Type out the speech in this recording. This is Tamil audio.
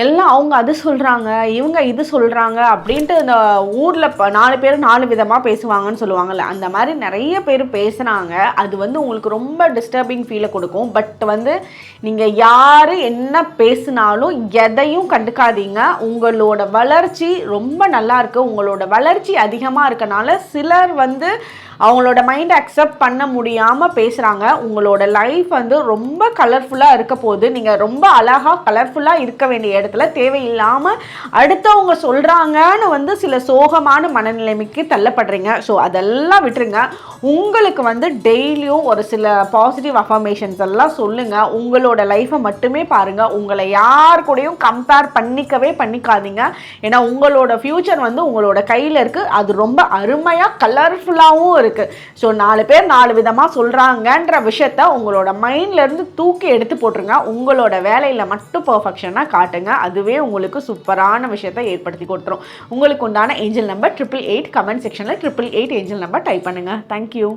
எல்லாம் அவங்க அது சொல்கிறாங்க இவங்க இது சொல்கிறாங்க அப்படின்ட்டு இந்த ஊரில் இப்போ நாலு பேர் நாலு விதமாக பேசுவாங்கன்னு சொல்லுவாங்கல்ல அந்த மாதிரி நிறைய பேர் பேசுனாங்க. அது வந்து உங்களுக்கு ரொம்ப டிஸ்டர்பிங் ஃபீலை கொடுக்கும். பட் வந்து நீங்கள் யார் என்ன பேசினாலும் எதையும் கண்டுக்காதீங்க. உங்களோட வளர்ச்சி ரொம்ப நல்லா இருக்குது உங்களோட வளர்ச்சி அதிகமாக இருக்கனால சிலர் வந்து அவங்களோட மைண்டை அக்செப்ட் பண்ண முடியாமல் பேசுகிறாங்க உங்களோட லைஃப் வந்து ரொம்ப கலர்ஃபுல்லாக இருக்க போகுது. நீங்கள் ரொம்ப அழகாக கலர்ஃபுல்லாக இருக்க வேண்டிய இடத்துல தேவையில்லாமல் அடுத்தவங்க சொல்கிறாங்கன்னு வந்து சில சோகமான மனநிலைமைக்கு தள்ளப்படுறீங்க. ஸோ அதெல்லாம் விட்டுருங்க. உங்களுக்கு வந்து டெய்லியும் ஒரு சில பாசிட்டிவ் அஃபர்மேஷன்ஸ் எல்லாம் சொல்லுங்கள் உங்களோட லைஃப்பை மட்டுமே பாருங்கள் உங்களை யார் கூடயும் கம்பேர் பண்ணிக்கவே பண்ணிக்காதீங்க. ஏன்னா உங்களோட ஃப்யூச்சர் வந்து உங்களோட கையில் இருக்குது அது ரொம்ப அருமையாக கலர்ஃபுல்லாகவும் இருக்குது ஸோ நாலு பேர் நாலு விதமாக சொல்கிறாங்கன்ற விஷயத்த உங்களோட மைண்ட்லேருந்து தூக்கி எடுத்து போட்டுருங்க. உங்களோட வேலையில் மட்டும் பர்ஃபெக்ஷனாக காட்டுங்க. அதுவே உங்களுக்கு சூப்பரான விஷயத்தை ஏற்படுத்தி கொடுத்துரும். உங்களுக்கு உண்டான angel number triple eight comment செக்ஷனில் triple eight angel number type பண்ணுங்கள் தேங்க்யூ